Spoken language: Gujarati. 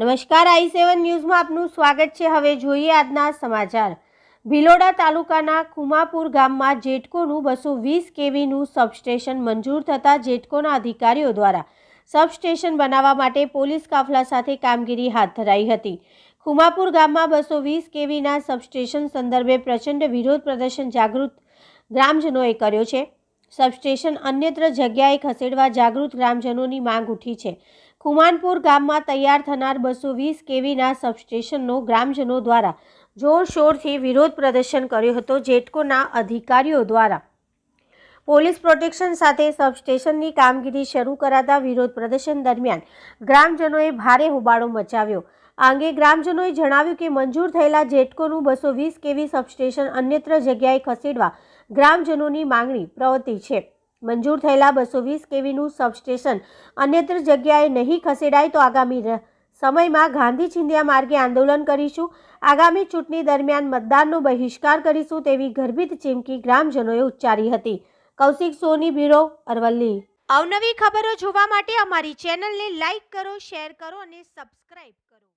નમસ્કાર, આઈ સેવન ન્યૂઝમાં આપનું સ્વાગત છે. હવે જોઈએ આજના સમાચાર. ભિલોડા તાલુકાના ખુમાપુર ગામમાં જેટકોનું બસો વીસ કેવીનું સબસ્ટેશન મંજૂર થતાં જેટકોના અધિકારીઓ દ્વારા સબસ્ટેશન બનાવવા માટે પોલીસ કાફલા સાથે કામગીરી હાથ ધરાઈ હતી. ખુમાપુર ગામમાં બસો વીસ કેવીના સબસ્ટેશન સંદર્ભે પ્રચંડ વિરોધ પ્રદર્શન જાગૃત ગ્રામજનોએ કર્યો છે. સબસ્ટેશન અન્યત્ર જગ્યાએ ખસેડવા જાગૃત ગ્રામજનોની માંગ ઉઠી છે. ખુમાનપુર ગામમાં તૈયાર થનાર બસો વીસ કેવીના સબસ્ટેશનનો ગ્રામજનો દ્વારા જોરશોરથી વિરોધ પ્રદર્શન કર્યો હતો જેટકોના અધિકારીઓ દ્વારા. પોલીસ પ્રોટેક્શન સાથે સબસ્ટેશનની કામગીરી શરૂ કરાતા વિરોધ પ્રદર્શન દરમિયાન ગ્રામજનોએ ભારે હોબાળો મચાવ્યો. આ અંગે ગ્રામજનોએ જણાવ્યું કે મંજૂર થયેલા જેટકોનું બસો વીસ કેવી સબસ્ટેશન અન્યત્ર જગ્યાએ ખસેડવા ગ્રામજનોની માંગણી પ્રવૃત્તિ છે. મંજૂર થયેલા બસો વીસ કેવીનું સબસ્ટેશન અન્યત્ર જગ્યાએ નહીં ખસેડાય તો આગામી સમયમાં ગાંધી ચિંધ્યા માર્ગે આંદોલન કરીશું. આગામી ચૂંટણી દરમિયાન મતદાનનો બહિષ્કાર કરીશું તેવી ગર્ભિત ચીમકી ગ્રામજનોએ ઉચ્ચારી હતી. કૌશિક સોની બ્યુરો, અરવલ્લી. અવનવી ખબરો જોવા માટે અમારી ચેનલને લાઇક કરો, શેર કરો અને સબસ્ક્રાઇબ કરો.